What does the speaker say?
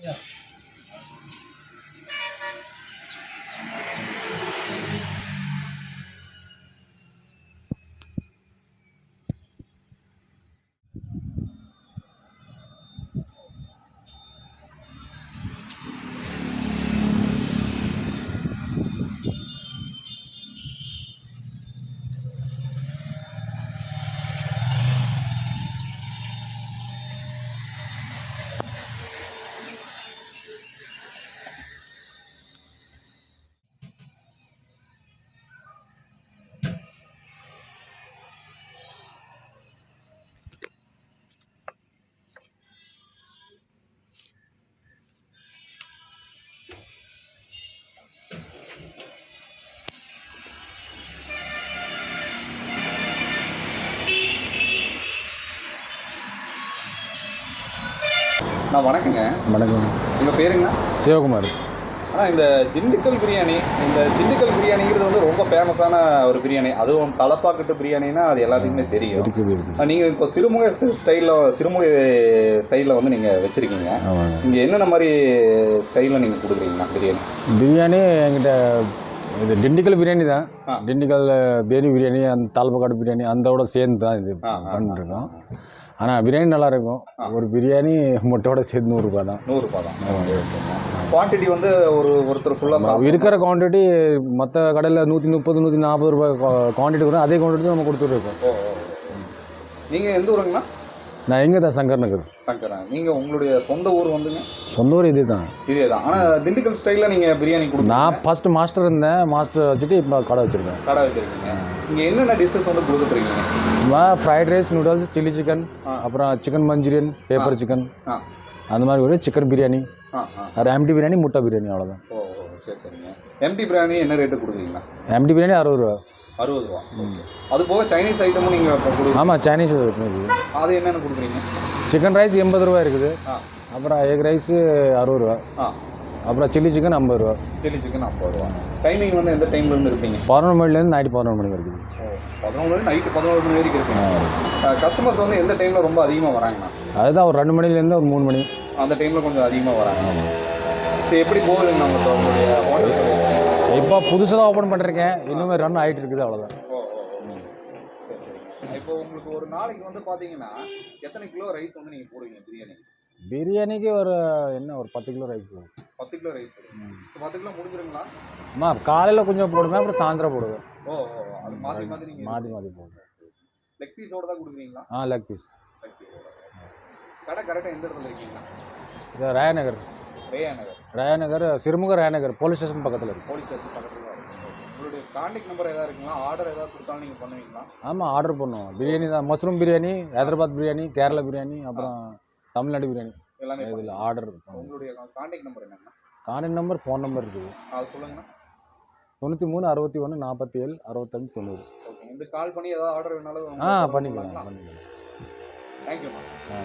对呀 நான் வணக்கங்க. வணக்கம். உங்கள் பேருங்கண்ணா? சிவகுமார். ஆனால் இந்த திண்டுக்கல் பிரியாணி இந்த திண்டுக்கல் பிரியாணிங்கிறது வந்து ரொம்ப ஃபேமஸான ஒரு பிரியாணி. அதுவும் தலப்பாக்கட்டு பிரியாணினா அது எல்லாத்துக்குமே தெரியும். நீங்கள் இப்போ சிறுமுக ஸ்டைலில் சிறுமுக ஸ்டைலில் வந்து நீங்கள் வச்சுருக்கீங்க. இங்கே என்னென்ன மாதிரி ஸ்டைலில் நீங்கள் கொடுக்குறீங்கண்ணா பிரியாணி? பிரியாணி என்கிட்ட இது திண்டுக்கல் பிரியாணி தான். திண்டுக்கல் பேரி பிரியாணி அந்த தாழ்பக்காடு பிரியாணி அந்தோட சேர்ந்து தான் இது பண்ணிருக்கோம் ஆனால் பிரியாணி நல்லா இருக்கும் ஒரு பிரியாணி முட்டையோட சேர்த்து நூறுரூபா தான். நூறுரூபா தான். குவான்டிட்டி வந்து ஒரு ஒருத்தர் ஃபுல்லாக இருக்கிற குவான்டிட்டி மற்ற கடையில் நூற்றி முப்பது நூற்றி நாற்பது ரூபாய் குவான்டிட்டி வரும் அதே குவான்டிட்டி நம்ம கொடுத்துட்ருக்கோம் நீங்கள் எந்த ஊருங்கண்ணா? நான் எங்கே தான் சங்கர் நகர் சங்கரன் நீங்கள் உங்களுடைய சொந்த ஊர் வந்துங்க. சொந்த ஊர் இதே தான் இதே தான் ஆனால் திண்டுக்கல் ஸ்டைலில் நீங்கள் பிரியாணி கொடுங்க நான் ஃபஸ்ட்டு மாஸ்டர் இருந்தேன். மாஸ்டர் வச்சுட்டு இப்போ கடை வச்சுருக்கேன். கடை வச்சுருக்கீங்க. இங்கே என்னென்ன டிஷ்ஷஸ் வந்து கொடுத்துட்ருக்கீங்க fried rice noodles chilli chicken. அப்புறம் சிக்கன் மஞ்சூரியன் பேப்பர் சிக்கன் அந்த மாதிரி ஒரு சிக்கன் பிரியாணி ஒரு எம்டி பிரியாணி முட்டை பிரியாணி அவ்வளோதான் ஓ ஓ, சரி சரிங்க. எம்டி பிரியாணி என்ன ரேட்டு கொடுக்குறீங்களா? எம்டி பிரியாணி அறுபது ரூபா. அறுபது ரூபா. அது போக சைனீஸ் ஐட்டமும் நீங்கள் இப்போ கொடுக்குறீங்க ஆமாம் சைனீஸ் இருக்குது அது என்னென்ன கொடுக்குறீங்க? சிக்கன் ரைஸ் எண்பது ரூபா இருக்குது. ஆ. அப்புறம் எக் ரைஸு அறுபது ரூபா. ஆ. அப்புறம் சில்லி சிக்கன் ஐம்பது ரூபா. சில்லி சிக்கன் ஐம்பது ரூபா. டைமிங் வந்து எந்த டைம்லேருந்து இருப்பீங்க? பதினொன்று மணிலேருந்து நைட்டு பதினொன்று மணி வரைக்கும். பதினொன்று நைட்டு பதினோரு மணி வரைக்கும் இருப்பீங்க. கஸ்டமர்ஸ் வந்து எந்த டைமில் ரொம்ப அதிகமாக வராங்கண்ணா அதுதான் ஒரு ரெண்டு மணிலேருந்து ஒரு மூணு மணி. அந்த டைமில் கொஞ்சம் அதிகமாக வராங்க. சரி எப்படி போகுதுங்க நம்ம உங்களுடைய ஹோட்டல் இப்போ புதுசாக தான் ஓப்பன் பண்ணிருக்கேன். இன்னுமே ரன் ஆகிட்டு இருக்குது அவ்வளோதான் ஓ ஓ ஓ. சரி சரிங்க இப்போ உங்களுக்கு ஒரு நாளைக்கு வந்து பார்த்தீங்கன்னா எத்தனை கிலோ ரைஸ் வந்து நீங்கள் போடுவீங்க பிரியாணி? பிரியாணிக்கு ஒரு என்ன ஒரு பத்து கிலோ ரைஸ் போடும் பத்து கிலோ ரைஸ் இப்போ பத்து கிலோ முடிஞ்சிருங்களா? அம்மா காலையில் கொஞ்சம் போடுவேன் அப்புறம் சாயந்தரம் போடுவேன். ஓ ஓ அது மாற்றி மாற்றி நீங்கள் மாற்றி மாற்றி போடுவேன். லெக் பீஸோட தான் கொடுக்குறீங்களா? ஆ லெக் பீஸ் கடை கரெக்டாக எந்த இடத்துல இருக்கீங்களா? இது ராயநகர். ரேயா நகர் ராயநகர் சிறுமுக ராயநகர் போலீஸ் ஸ்டேஷன் பக்கத்தில் இருக்கு. போலீஸ் ஸ்டேஷன் பக்கத்தில் தான் உங்களுடைய கான்டாக்ட் நம்பர் எதாவது இருக்குங்களா? ஆர்டர் ஏதாவது கொடுத்தாலும் நீங்கள் பண்ணுவீங்களா? ஆமாம் ஆர்டர் பண்ணுவோம். பிரியாணி தான். மஷ்ரூம் பிரியாணி ஹைதராபாத் பிரியாணி கேரளா பிரியாணி அப்புறம் தமிழ்நாடு பிரியாணி. எல்லாமே இதில் ஆர்டர் இருக்கும் உங்களுடைய கான்டாக்ட் நம்பர் என்னங்கண்ணா கான்டாக்ட் நம்பர் ஃபோன் நம்பர் இருக்குது. அது சொல்லுங்கண்ணா. தொண்ணூற்றி மூணு அறுபத்தி ஒன்று நாற்பத்தி ஏழு அறுபத்தஞ்சு தொண்ணூறு. ஓகே இந்த கால் பண்ணி ஏதாவது ஆர்டர் வேணாலும் ஆ பண்ணிக்கலாம் பண்ணிக்கலாம். தேங்க்யூண்ணா ஆ.